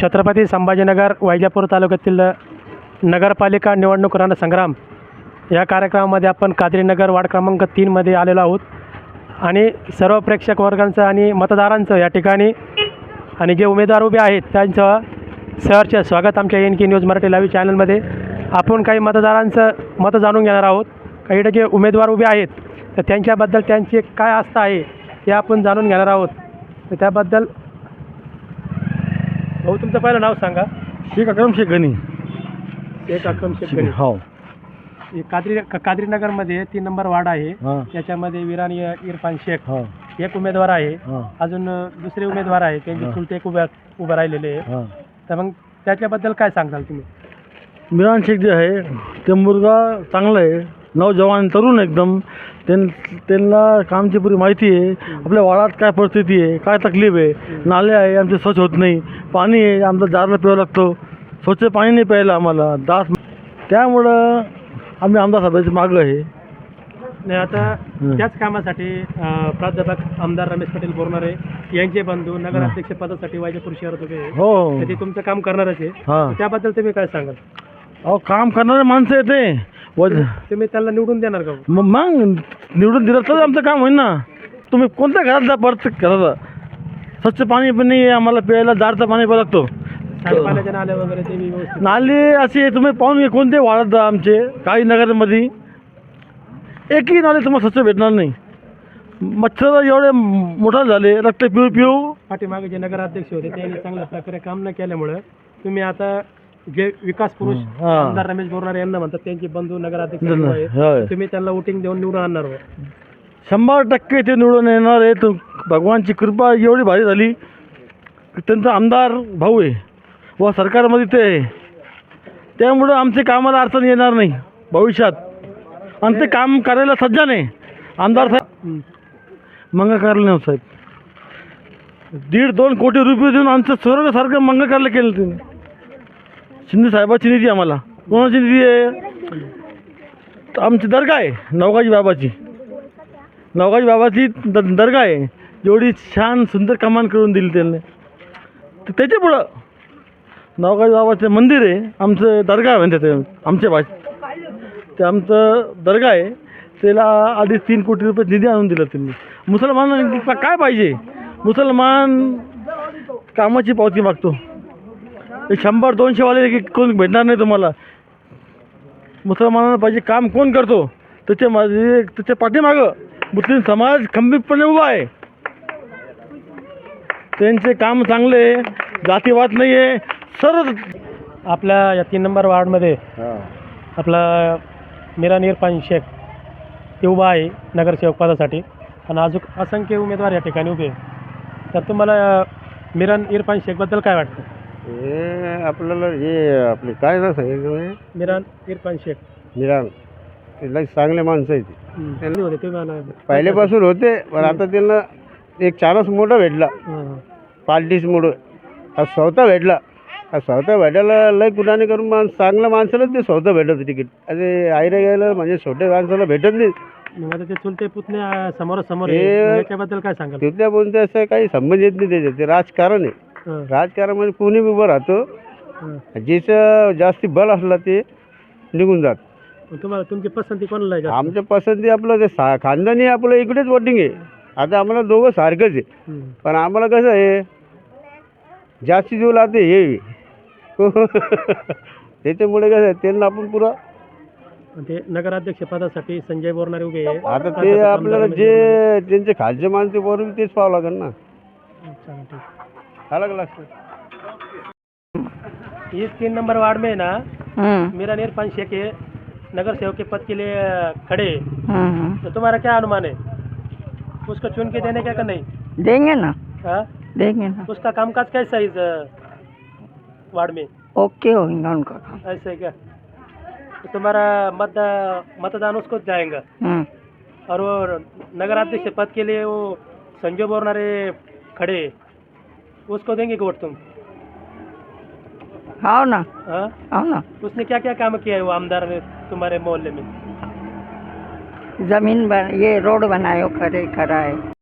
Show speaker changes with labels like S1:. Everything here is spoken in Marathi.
S1: छत्रपती संभाजीनगर वैजापूर तालुक्यातील नगरपालिका निवडणूक रणसंग्राम. या कार्यक्रमामध्ये आपण काद्रीनगर वार्ड क्रमांक तीनमध्ये आलेलो आहोत. आणि सर्व प्रेक्षक वर्गांचं आणि मतदारांचं या ठिकाणी आणि जे उमेदवार उभे आहेत त्यांचं सहर्ष स्वागत आमच्या N K news Marathi live चॅनलमध्ये. आपण काही मतदारांचं मतं जाणून घेणार आहोत. काही जे उमेदवार उभे आहेत तर त्यांच्याबद्दल त्यांची काय आस्था आहे ते आपण जाणून घेणार आहोत. तर त्याबद्दल भाऊ तुमचं पहिलं नाव सांगा.
S2: शेख अक्रम शेख गणी
S1: एक अक्रम शेख गणी.
S2: हो.
S1: हे काद्री का- काद्रीनगरमध्ये तीन नंबर वार्ड आहे.
S2: हां.
S1: त्याच्यामध्ये विरान इरफान शेख
S2: हां.
S1: एक उमेदवार आहे.
S2: हां.
S1: अजून अ, दुसरे उमेदवार आहे त्यांचे
S2: हां.
S1: चुलते एक उभ्या उभं राहिलेले आहे
S2: हां.
S1: तर मग त्याच्याबद्दल काय सांगताल तुम्ही?
S2: मिरान शेख जे आहे ते मुलगा चांगला आहे. नवजवान तरुण एकदम. त्यां त्यांना कामची पुरी माहिती आहे. आपल्या वाडात काय परिस्थिती आहे काय तकलीफ आहे? नाले आहे आमचे स्वच्छ होत नाही. पाणी आहे आमचं जारला प्यावं लागतो. स्वच्छ पाणी नाही प्यायला आम्हाला. दास त्यामुळं आम्ही आमदार साहेबांच्या मागं आहे.
S1: नाही आता. त्याच कामासाठी प्राध्यापक आमदार रमेश पटेल बोरणारे यांचे बंधू नगराध्यक्ष पदासाठी वायजापूर शहरात उभे
S2: हो.
S1: ते तुमचं काम करणारच आहे.
S2: हां.
S1: त्याबद्दल तुम्ही काय सांगाल?
S2: अहो काम करणारे माणसं आहे ते. व
S1: तुम्ही त्यांना निवडून देणार का?
S2: मग मग निवडून दिलं तर आमचं काम होईल ना. तुम्ही कोणत्या घरात जा परत घरात स्वच्छ पाणी पण नाही आहे आम्हाला प्यायला दारचं पाणी प्यावं लागतो.
S1: सांडपाण्याच्या नाल्या वगैरे ते बी व्यवस्थित.
S2: नाले असे तुम्ही पाहून घे कोणते वाढत जा आमचे काही नगरमध्ये. एकही नाले तुम्हाला स्वच्छ भेटणार नाही. मच्छर एवढे मोठा झाले रक्त पिऊ पिऊ.
S1: पाठीमागे जे नगराध्यक्ष होते त्यांनी चांगल्या प्रकारे काम न केल्यामुळं तुम्ही आता जे विकास पुरुष
S2: हा.
S1: आमदार रमेश बोरणारे यांना म्हणतात त्यांचे बंधू नगराध्यक्ष आहेत.
S2: होय.
S1: तुम्ही त्यांना वोटिंग देऊन निवडून आणणार हो.
S2: शंभर टक्के ते निवडून येणार आहे तर भगवानची कृपा एवढी भारी झाली की त्यांचा आमदार भाऊ आहे व सरकारमध्ये ते आहे त्यामुळं आमचे कामाला अडचण येणार नाही भविष्यात आणि ते काम करायला सज्ज नाही आमदार साहेब
S1: हं.
S2: मंग कार्यालय साहेब दीड दोन कोटी रुपये देऊन आमचं स्वर्गासारखं मंग कार्यालय केलं त्यांनी शिंदे साहेबाची निधी आम्हाला. कोणाची निधी आहे? तर आमची दर्गा आहे नवगाजी बाबाची. नवगाजी बाबाची द दर्गा आहे. जेवढी छान सुंदर कमान करून दिली त्यांनी. तर त्याच्या पुढं नवगाजी बाबाचं मंदिर आहे. आमचं दर्गा आहे म्हणते ते. आमच्या भाषेत. ते आमचं दर्गा आहे. त्याला अडीच तीन कोटी रुपये निधी आणून दिला त्यांनी. मुसलमान काय पाहिजे? मुसलमान कामाची पावती मागतो. शंभर दोनशेवाले की कोण भेटणार नाही तुम्हाला? मुसलमानांना पाहिजे काम कोण करतो? त्याच्या माझे त्याच्या पाठीमागं मुस्लिम समाज खंबीरपणे उभा आहे. त्यांचे काम चांगले जातीवाद नाही आहे. सरळ
S1: आपल्या या तीन नंबर वार्डमध्ये आपला मिरान इरफान शेख ते उभा आहे नगरसेवक पदासाठी. आणि अजून असंख्य उमेदवार या ठिकाणी उभे. तर तुम्हाला मिरान इरफान शेखबद्दल काय वाटतं?
S3: हे आपल्याला हे आपले काय ना सांगितलं
S1: मिरान इरफान शेख.
S3: निराम ते लई चांगले माणसं आहे ते.
S1: होते तुम्ही
S3: पहिल्यापासून होते. पण आता त्यांना एक चानस मोठा भेटला.
S1: हं.
S3: पार्टीसमुळं हा स्वतः भेटला. हा स्वतः भेटायला लय कुणाने करून माणूस चांगल्या माणसालाच ते स्वतः भेटत तिकीट. अरे आईला गेलं म्हणजे छोट्या माणसाला भेटत नाही.
S1: मग आता ते चुलते पुतणे अ, समोरासमोर
S3: हे-
S1: आहे. याच्याबद्दल काय सांगाल?
S3: तिथल्या बोलते असं काही संबंध येत नाही त्याच्यात. ते राजकारण आहे. राजकारणामध्ये कोणी उभं राहतो. ज्याचं जास्ती बल असला ते निघून जात
S1: तुम्हाला तुमची पसंती कोणाला आहे जास्त?
S3: आमच्या पसंती आपलं ते सा खानदानी आपलं इकडेच वोटिंग आहे आता आम्हाला दोघं सारखंच आहे. पण आम्हाला कसं आहे जास्ती जीव लागते हे त्याच्यामुळे कसं आहे त्यांना आपण पुरा
S1: आणि ते नगराध्यक्ष पदासाठी संजय बोरणारे उभे आहे
S3: आता ते आपल्याला जे त्यांचे खालचे माणसे बरोबर तेच पाहावं लागेल ना
S1: चालेल, ठीक.
S3: अलग लागतं
S1: इस तीन नंबर वार्ड में ना
S4: हम्म,
S1: मेरा इरफान शेख है नगर सेवक के पद के लिए खड़े
S4: हम्म,
S1: तो तुम्हारा क्या अनुमान है? उसको चुन के देने क्या का नहीं?
S4: देंगे ना।
S1: हाँ?
S4: देंगे ना।
S1: उसका कामकाज कैसा है इस वार्ड में?
S4: ओके होगा उनका काम।
S1: ऐसे क्या? तो तुम्हारा मत मतदान उसको जाएगा।
S4: हम्म,
S1: और वो नगराध्यक्ष पद के लिए वो संजय बोरनारे खड़े। उसको देंगे वोट तुम?
S4: आओ ना।
S1: हाँ?
S4: आओ ना।
S1: उसने क्या क्या काम किया है वो आमदार ने तुम्हारे मोहल्ले में?
S4: ज़मीन बन ये रोड बनायो करे कराए